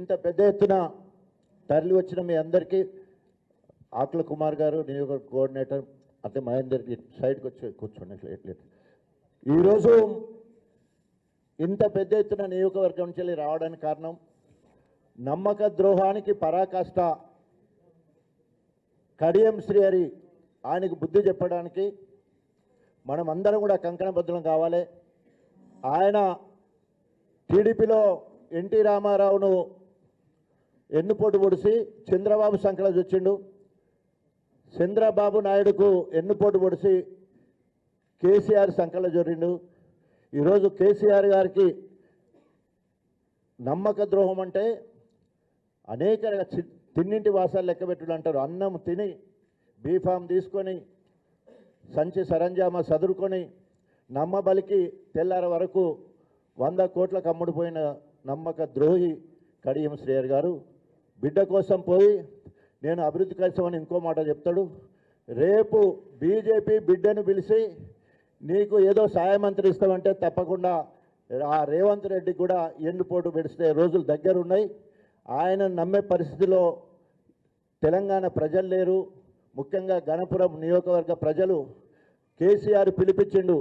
ఇంత పెద్ద ఎత్తున తరలి వచ్చిన మీ అందరికీ ఆకుల కుమార్ గారు నియోజక కోఆర్డినేటర్ అంటే మహేందర్ సైడ్కి వచ్చి కూర్చోండి ఈరోజు ఇంత పెద్ద ఎత్తున నియోజకవర్గం నుంచి వెళ్ళి రావడానికి కారణం నమ్మక ద్రోహానికి పరాకాష్ట కడియం శ్రీహరి ఆయనకు బుద్ధి చెప్పడానికి మనం అందరం కూడా కంకణబద్ధులం కావాలి. ఆయన టీడీపీలో ఎన్టీ రామారావును ఎన్నుపోటు పొడిసి చంద్రబాబు సంకల వచ్చిండు చంద్రబాబు నాయుడుకు ఎన్నుపోటు పొడిసి కేసీఆర్ సంకల జొరిండు ఈరోజు కేసీఆర్ గారికి నమ్మక ద్రోహం అంటే అనేక చి- తిన్నింటి వాసాలు లెక్కబెట్టుడు అంటారు. అన్నం తిని బీఫామ్ తీసుకొని సంచి సరంజామా చదురుకొని నమ్మబలికి తెల్లార వరకు వంద కోట్లకు అమ్ముడుపోయిన నమ్మక ద్రోహి కడియం శ్రేయర్ గారు. బిడ్డ కోసం పోయి నేను అభివృద్ధి కలిసామని ఇంకో మాట చెప్తాడు. రేపు బీజేపీ బిడ్డను పిలిచి నీకు ఏదో సాయమంత్రి ఇస్తామంటే తప్పకుండా ఆ రేవంత్ రెడ్డి కూడా ఎండిపోటు పెడిస్తే రోజులు దగ్గరున్నాయి. ఆయన నమ్మే పరిస్థితిలో తెలంగాణ ప్రజలు లేరు. ముఖ్యంగా గణపురం నియోజకవర్గ ప్రజలు కేసీఆర్ పిలిపించిండు.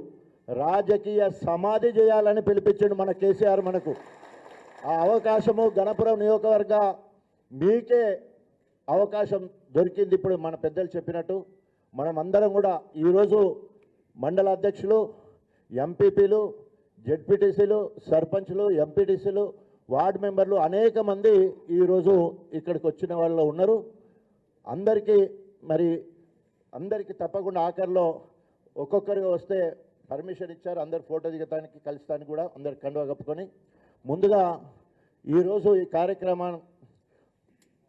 రాజకీయ సమాధి చేయాలని పిలిపించిండు మన కేసీఆర్ మనకు. ఆ అవకాశము గణపురం నియోజకవర్గ మీకే అవకాశం దొరికింది ఇప్పుడు మన పెద్దలు చెప్పినట్టు. మనం అందరం కూడా ఈరోజు మండల అధ్యక్షులు ఎంపీపీలు జెడ్పీటీసీలు సర్పంచ్లు ఎంపీటీసీలు వార్డు మెంబర్లు అనేక మంది ఈరోజు ఇక్కడికి వచ్చిన వాళ్ళు ఉన్నారు. అందరికీ మరి అందరికీ తప్పకుండా ఆఖరిలో ఒక్కొక్కరిగా వస్తే పర్మిషన్ ఇచ్చారు. అందరు ఫోటో దిగటానికి కలుస్తానికి కూడా అందరు కండువా కప్పుకొని. ముందుగా ఈరోజు ఈ కార్యక్రమాన్ని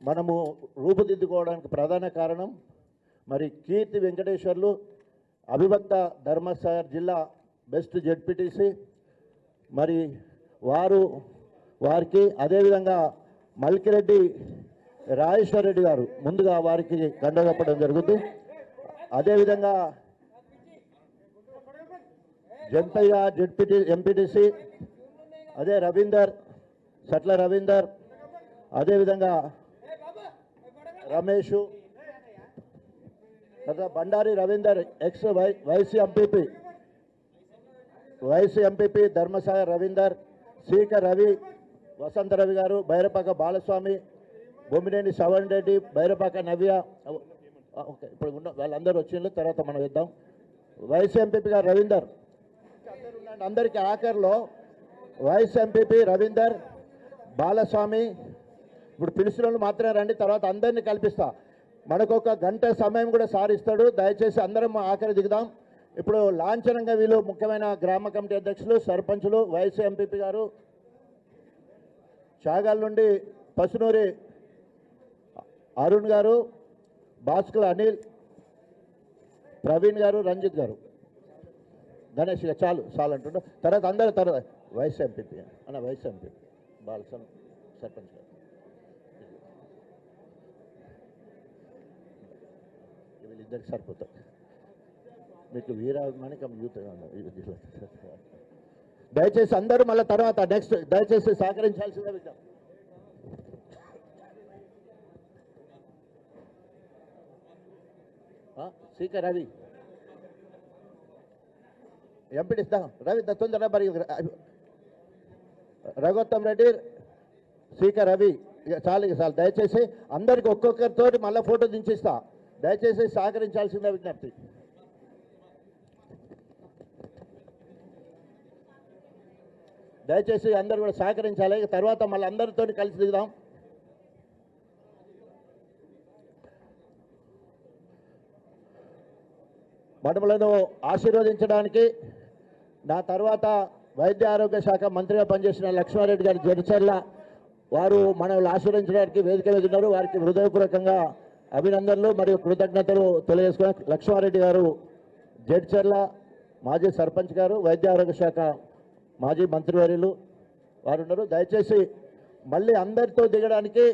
మనము రూపుదిద్దుకోవడానికి ప్రధాన కారణం మరి కీర్తి వెంకటేశ్వర్లు అభిభక్త ధర్మసాగర్ జిల్లా బెస్ట్ జడ్పీటీసీ. మరి వారు వారికి అదేవిధంగా మల్కిరెడ్డి రాజేశ్వర రెడ్డి గారు ముందుగా వారికి కండగప్పడం జరుగుతుంది అదేవిధంగా జంపయ్య జెడ్పీటీ ఎంపీటీసీ అదే రవీందర్ సట్ల రవీందర్ అదేవిధంగా రమేష్ తర్వాత Bandari Ravinder ex why vice MPP vice MPP Dharmasagar Ravinder Seeka Ravi Vasantha Ravi garu Bairapaka Balaswamy Bommineni Shravan Reddy Bairapaka Navya okay ఇప్పుడు ఉన్న వాళ్ళందరూ వచ్చిండ్రు తర్వాత మనం ఇద్దాం. వైస్ ఎంపీపీ గారు రవీందర్. అందరికీ ఆఖరిలో వైస్ ఎంపీపీ రవీందర్ బాలస్వామి ఇప్పుడు పిలిచిన మాత్రమే రండి తర్వాత అందరినీ కల్పిస్తా. మనకు ఒక గంట సమయం కూడా సారిస్తాడు దయచేసి అందరం ఆఖరి దిగుదాం. ఇప్పుడు లాంఛనంగా వీళ్ళు ముఖ్యమైన గ్రామ కమిటీ అధ్యక్షులు సర్పంచులు వైస్ ఎంపీపీ గారు చాగాల నుండి పసునూరి అరుణ్ గారు భాస్కర్ అనిల్ ప్రవీణ్ గారు రంజిత్ గారు. గణేష్ గారు చాలు చాలు అంటుండ్రు తర్వాత అందరూ తర్వాత వైస్ ఎంపీపీ. అన్న వైస్ ఎంపీ బాలసం సర్పంచ్ గారు. వీళ్ళిద్దరికి సరిపోతారు మీకు వీరాభిమానికం యూత్ దయచేసి అందరూ మళ్ళీ తర్వాత నెక్స్ట్ దయచేసి సహకరించాల్సిందే విషయం సీక రవి. ఎంపీడిస్తా రవి ద తొందర మరి రెడ్డి సీక రవి. ఇక చాలు ఇక చాలు. దయచేసి అందరికి ఒక్కొక్కరితో మళ్ళీ ఫోటో దించిస్తా. దయచేసి సహకరించాల్సిందే విజ్ఞప్తి. దయచేసి అందరూ కూడా సహకరించాలి. తర్వాత మళ్ళీ అందరితో కలిసి దిగుదాం. మనములను ఆశీర్వదించడానికి నా తర్వాత వైద్య ఆరోగ్య శాఖ మంత్రిగా పనిచేసిన లక్ష్మారెడ్డి గారి జడిచర్ల వారు మనల్ని ఆశీర్వదించడానికి వేదిక మీద ఉన్నారు. వారికి హృదయపూర్వకంగా అభినందనలు మరియు కృతజ్ఞతలు తెలియజేసుకుని లక్ష్మారెడ్డి గారు జడ్చర్ల మాజీ సర్పంచ్ గారు వైద్య ఆరోగ్య శాఖ మాజీ మంత్రివర్యులు వారు ఉన్నారు. దయచేసి మళ్ళీ అందరితో దిగడానికి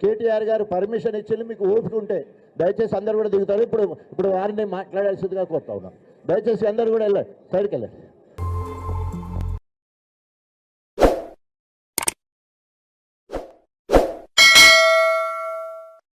కేటీఆర్ గారు పర్మిషన్ ఇచ్చింది మీకు ఓపిక ఉంటే దయచేసి అందరు కూడా దిగుతారు. ఇప్పుడు ఇప్పుడు వారిని మాట్లాడాల్సిందిగా కోరుతా ఉన్నాను దయచేసి అందరు కూడా వెళ్ళండి. సైడ్కి వెళ్ళండి.